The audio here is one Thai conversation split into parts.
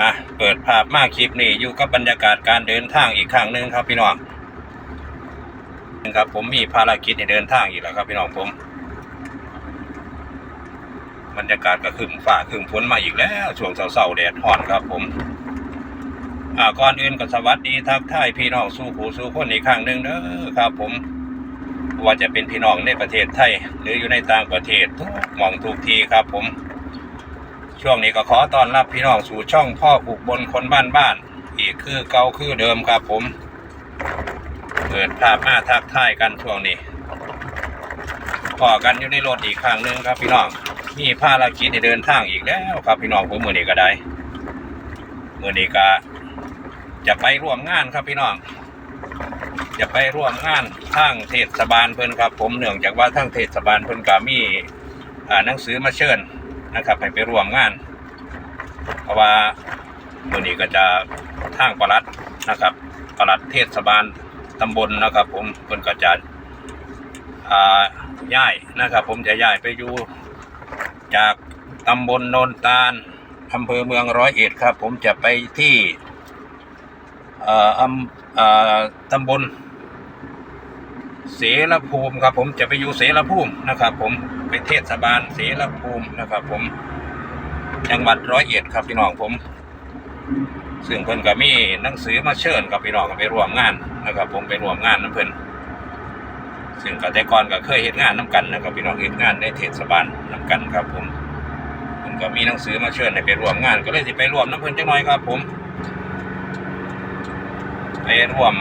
อะเปิดภาพมาคลิปนี้อยู่กับบรรยากาศการเดินทางอีกครั้งหนึ่งครับพี่น้องครับผมมีภารกิจในเดินทางอีกแล้วครับพี่น้องผมบรรยากาศก็ครึมฝ่าครึมฝนมาอีกแล้ว ช่วงเช้าๆแดดร้อนครับผมอ่าก่อนอื่นก็สวัสดีทักทายพี่น้องสู้ผู้สู้คนอีกครั้งหนึ่งเด้อครับ ผมว่าจะเป็นพี่น้องในประเทศไทย หรืออยู่ในต่างประเทศทุกมองทุกทีครับผม ช่วงนี้ก็ขอต้อนรับพี่น้องสู่ช่องพ่อปลูกบนคนบ้านบ้าน อีกคือเก่าคือเดิมครับผมเปิดภาพมาทักทายกันช่วงนี้พอกันอยู่ในรถอีกครั้งหนึ่งครับพี่น้องมีภารกิจในเดินทางอีกแล้วครับพี่น้องผมมือนี้ก็ได้มือนี้ก็จะไปร่วมงานครับพี่น้องจะไปร่วมงานทางเทศบาลเพิ่นครับ ผมเนื่องจากว่าทางเทศบาลเพิ่นก็มีหนังสือมาเชิญ นะครับให้ไปร่วมงาน เพราะว่ามือนี้ก็จะทางประลัดนะครับประลัดเทศบาลตำบลนะครับ ผมเพิ่นก็จะอ่าย้ายนะครับ ผมจะย้ายไปอยู่จากตำบลโนนตาลอำเภอเมืองร้อยเอ็ดครับ ผมจะไปที่อำตำบลเสรภูมิครับ ผมจะไปอยู่เสรภูมินะครับ ผม ไปเทศบาลเสรภูมินะครับ ผมจังหวัดร้อยเอ็ดครับพี่น้องผม ซึ่งเพิ่นก็มีหนังสือมาเชิญกับพี่น้องไปร่วมงานนะครับ ผมไปร่วมงานน้ำเพิ่นซึ่งก็แต่ก่อนก็เคยเห็นงานน้กันนะครับพี่น้องเห็นงานในเทศบาลน้กันครับ ผมเพิ่นก็มีหนังสือมาเชิญให้ไปร่วมงาน ก็เลยสิไปร่วมน้ำเพิ่นจังหน่อยครับ ผมไปร่วม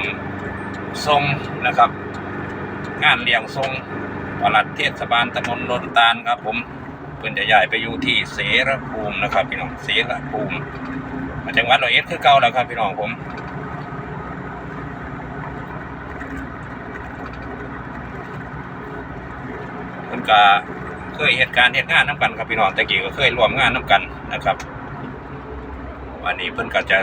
ทรงนะครับ งานเลี้ยงทรง ปลัดเทศบาลตำบลนนตาลครับ ผมเพิ่นจะย้ายไปอยู่ที่เสรภูมินะครับ พี่น้องเสรภูมิจังหวัดร้อยเอ็ดคือเก่าแล้วครับ พี่น้องผมเพิ่นก็เคยเหตุการณ์เหตุงานน้ำกันครับพี่น้องต่กี้ก็เคยร่วมงานน้ำกันนะครับวันนี้เพิ่นก็จะ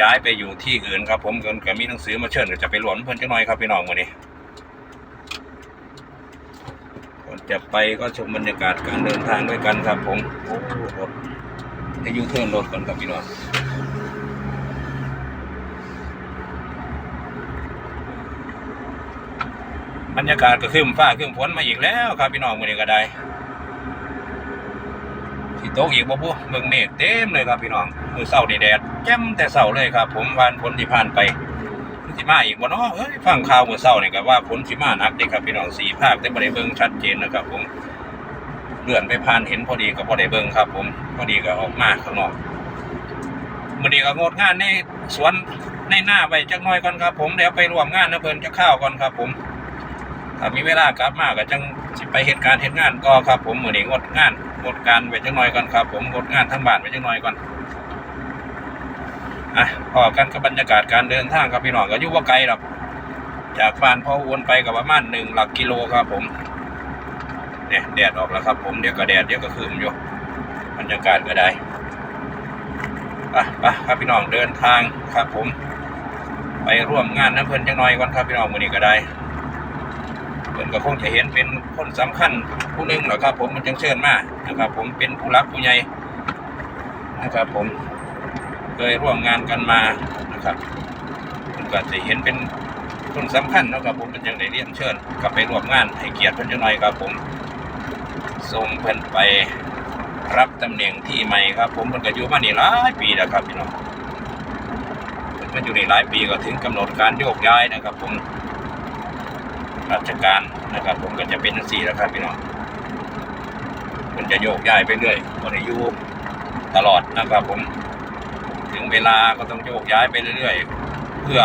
ย้ายไปอยู่ที่อื่นครับ ผมเพิ่นก็มีหนังสือมาเชิญก็จะไปร่วมเพิ่นจังหน่อยครับพี่น้องวันนี้ ก่อน จะไปก็ชมบรรยากาศการเดินทางด้วยกันครับผมโอ้รถให้ยูเทิร์นรถก่อนครับพี่น้องบรรยากาศก็ขึ้นฟ้าขึ้นฝนมาอีกแล้วครับพี่น้องวันนี้ก็ได้ที่โต๊ะอีกบ่บุเบิ่งเมฆเต็มเลยครับพี่น้องมือเศร้านี่แดดแจ่มแต่เศร้าเลยครับ ผมวันฝนที่ผ่านไป มาอีกบ่เนาะเอ้ยฟังข่าวมือเศร้านี่ก็ว่าฝนสิมาหนักเด้ครับพี่น้องสี่ภาคแต่บ่ได้เบิ่งชัดเจนนะครับ ผมเลื่อนไปผ่านเห็นพอดีก็บ่ได้เบิ่งครับ ผมพอดีก็ออกมาข้างนอกมื้อนี้ก็งดงานในสวนในหน้าไว้จักหน่อยก่อนครับ ผมเดี๋ยวไปร่วมงานนะเพิ่นจะข้าวก่อนครับ ผมถ้ามีเวลากลับมาก็จังสิไปเหตุการณ์เหตุงานก็ครับ ผมมื้อนี้งดงานงดการไว้จักหน่อยก่อนครับ ผมงดงานทั้งบ้านไว้จักหน่อยก่อน อะพอกันกับบรรยากาศการเดินทางครับพี่น้องก็อยู่ว่าไกลหรอกจากบ้านพ่อวนไปกับประมาณหนึ่งหลักกิโลครับผมเนี่ยแดดออกแล้วครับ ผมเดี๋ยวก็แดดเดี๋ยวก็คืมอยู่บรรยากาศก็ได้อะไปครับพี่น้องเดินทางครับ ผม ไปร่วมงานน้ำเพลินจังหน่อยก่อนครับพี่น้องมือนี้ก็ได้เพิ่นก็คงจะเห็นเป็นคนสำคัญผู้หนึ่งหรอกครับ ผมมันจังเชิญมานะครับ ผมเป็นผู้รักผู้ใหญ่นะครับผม เคยร่วมงานกันมานะครับผมก็จะเห็นเป็นคนสำคัญนะครับผมเป็นอย่างไรเรียนเชิญกลับไปร่วมงานให้เกียรติเพิ่นจังหน่อยครับผมส่งเพิ่นไปรับตำแหน่งที่ใหม่ครับ ผมเพิ่นก็อยู่มานี่หลายปีแล้วครับพี่น้องเพิ่นมาอยู่นี่หลายปีก็ถึงกำหนดการโยกย้ายนะครับ ผมราชการนะครับ ผมก็จะเป็นสี่แล้วครับพี่น้องเพิ่นจะโยกย้ายไปเรื่อยบ่ได้อยู่ตลอดนะครับผม ถึงเวลาก็ต้องโยกย้ายไปเรื่อยๆ เพื่อ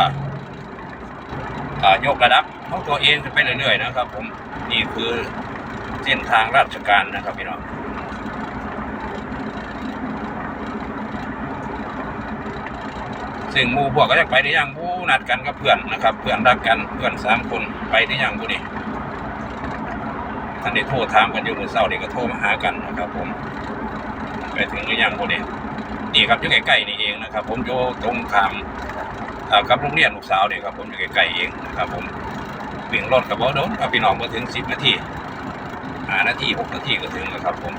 อยกระดับของตัวเองไปเรื่อยๆนะครับ ผมนี่คือเส้นทางราชการนะครับพี่น้องซึ่งมูพวกก็จะไปได้ยังผู้นัดกันกับเพื่อนนะครับ เพื่อนรักกันเพื่อนสามคนไปได้ยังผู้นี้ท่านได้โทรถามกันอยู่เมื่อเช้านี่ก็โทรมาหากันนะครับ ผม ไปถึงหรือยังผู้นี้ นี่ครับอยู่ใกล้ๆนี่เองนะครับ ผมอยู่ตรงขามกับโรงเรียนลูกสาวเนี่ยครับผมอยู่ใกล้ๆเองนะครับ ผมวิ่งรถกับรถโดนพี่น้องมาถึงสิบนาทีหานาทีหกนาทีก็ถึงนะครับ ผม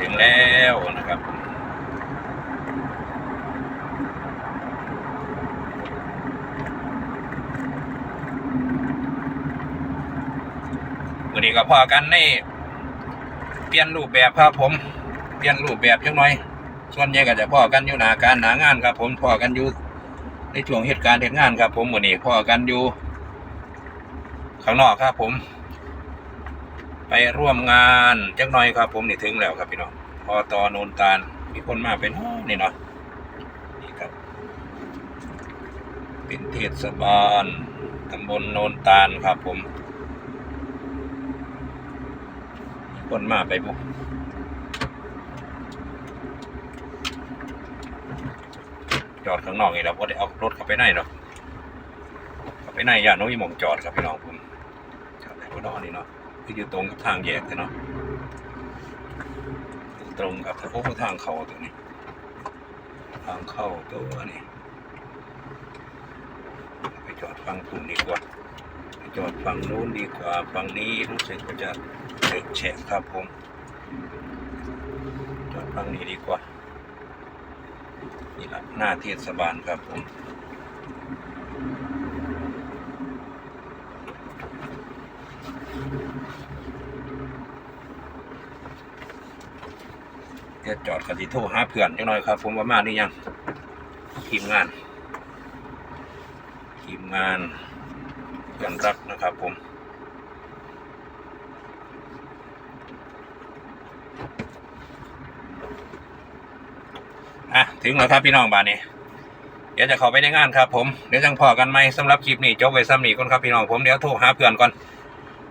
ถึงแล้วนะครับวันนี้ก็พอกันในเปลี่ยนรูปแบบครับผม เปลี่ยนรูปแบบจังหน่อย ส่วนใหญ่ก็จะพ่อกันอยู่หนาการหนางานครับ ผมพ่อกันอยู่ในช่วงเหตุการณ์เหตุงานครับ ผมวันนี้พ่อกันอยู่ข้างนอกครับ ผม ไปร่วมงานจักหน่อยครับ ผมนี่ถึงแล้วครับพี่น้องพอตอโนนตาลมีคนมาเป็นนี่เนาะนี่ครับ เป็นเทศบาลตำบลโนนตาลครับ ผม คนมาไปบุ จอดข้างนอกนี่เราก็ได้เอารถเข้าไปในหรอกเข้าไปในย่านโน้นมีมองจอดครับพี่น้องผมจอดในบนนอนนี่เนาะคืออยู่ตรงกับทางแยกเนาะตรงกับทางโอ้ทางเข้าตัวนี้ ทางเข้าตัวนี้ไปจอดฝั่งคุณดีกว่าไปจอดฝั่งนู้นดีกว่าฝั่งนี้รู้สึกว่าจะเด็กแฉะครับผมจอดฝั่งนี้ดีกว่า นี่แหละหน้าเทศบาลครับผมเดี๋ยวจอดกันที่โทรหาเพื่อนจังหน่อยครับ ผมว่ามาหรือยังทีมงาน ทีมงานเพื่อนรักนะครับผม ถึงแล้วครับพี่น้องบ้านนี้เดี๋ยวจะขอไปในงานครับ ผมเดี๋ยวจังพอกันไหมสำหรับคลิปนี้จบไว้ซ้ำนี้ก่อนครับพี่น้องผมเดี๋ยวโทรหาเพื่อนก่อน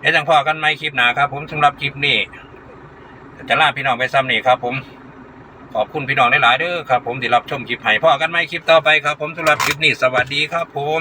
เดี๋ยวจังพอกันไหมคลิปหนาครับ ผมสำหรับคลิปนี้จะลาพี่น้องไปซ้ำนี่ครับ ผมขอบคุณพี่น้องหลายๆเด้อครับ ผมที่รับชมคลิปให้พอกันไหมคลิปต่อไปครับ ผมสำหรับคลิปนี้สวัสดีครับ ผม